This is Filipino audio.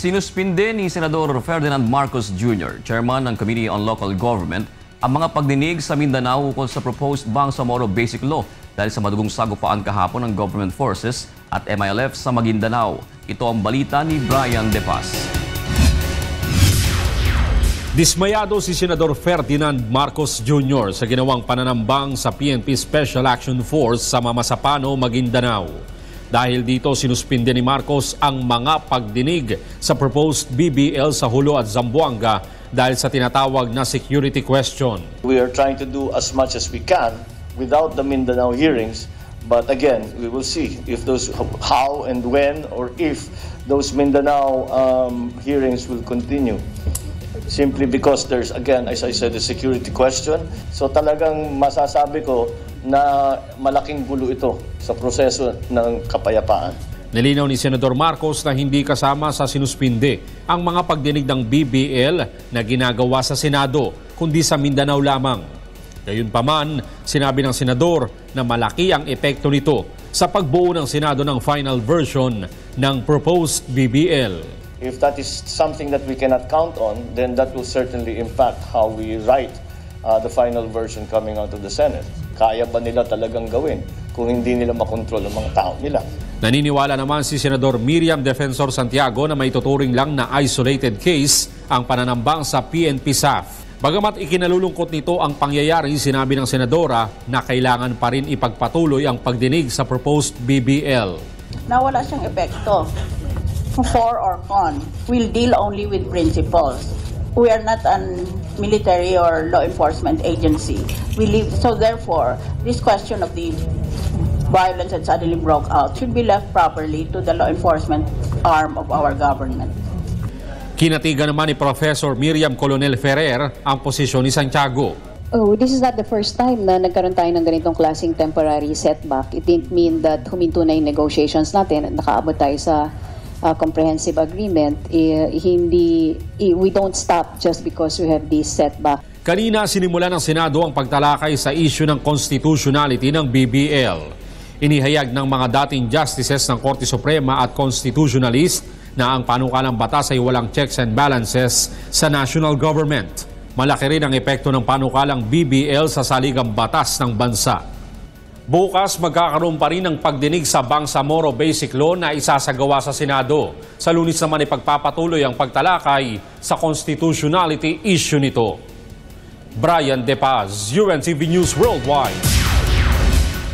Sinuspinde ni Senador Ferdinand Marcos Jr., chairman ng Committee on Local Government, ang mga pagdinig sa Mindanao ukol sa proposed Bangsamoro Basic Law dahil sa madugong sagupaan kahapon ng government forces at MILF sa Maguindanao. Ito ang balita ni Brian De Paz. Dismayado si Senador Ferdinand Marcos Jr. sa ginawang pananambang sa PNP Special Action Force sa Mamasapano, Maguindanao. Dahil dito sinuspinde ni Marcos ang mga pagdinig sa proposed BBL sa Hulo at Zamboanga dahil sa tinatawag na security question. We are trying to do as much as we can without the Mindanao hearings. But again, we will see if those, how and when or if those Mindanao um, hearings will continue. Simply because there's, again, as I said, a security question. So talagang masasabi ko na malaking gulo ito sa proseso ng kapayapaan. Nilinaw ni Senador Marcos na hindi kasama sa sinuspinde ang mga pagdinig ng BBL na ginagawa sa Senado, kundi sa Mindanao lamang. Gayunpaman, sinabi ng Senador na malaki ang epekto nito sa pagbuo ng Senado ng final version ng proposed BBL. If that is something that we cannot count on, then that will certainly impact how we write uh, the final version coming out of the Senate. Kaya ba nila talagang gawin kung hindi nila makontrol ang mga tao nila? Naniniwala naman si Senador Miriam Defensor Santiago na may tuturing lang na isolated case ang pananambang sa PNP SAF. Bagamat ikinalulungkot nito ang pangyayari, sinabi ng Senadora na kailangan pa rin ipagpatuloy ang pagdinig sa proposed BBL. na wala siyang epekto. For or con, we'll deal only with principles. We are not an military or law enforcement agency. We live, so therefore, this question of the violence that suddenly broke out should be left properly to the law enforcement arm of our government. Kinatigan naman ni Professor Miriam Colonel Ferrer ang posisyon ni Santiago. Oh, this is not the first time na nagkaroon tayo ng ganitong klaseng temporary setback. It didn't mean that huminto na yung negotiations natin at nakaabot tayo sa uh, comprehensive agreement. Eh, hindi, eh, we don't stop just because we have this setback. Kanina sinimula ng Senado ang pagtalakay sa issue ng constitutionality ng BBL. Inihayag ng mga dating justices ng Korte Suprema at constitutionalist na ang panukalang batas ay walang checks and balances sa national government. Malaki rin ang epekto ng panukalang BBL sa saligang batas ng bansa. Bukas magkakaroon pa rin ng pagdinig sa Bangsamoro Basic Law na isasagawa sa Senado. Sa lunis naman ipagpapatuloy ang pagtalakay sa constitutionality issue nito. Brian De Paz, UNTV News Worldwide.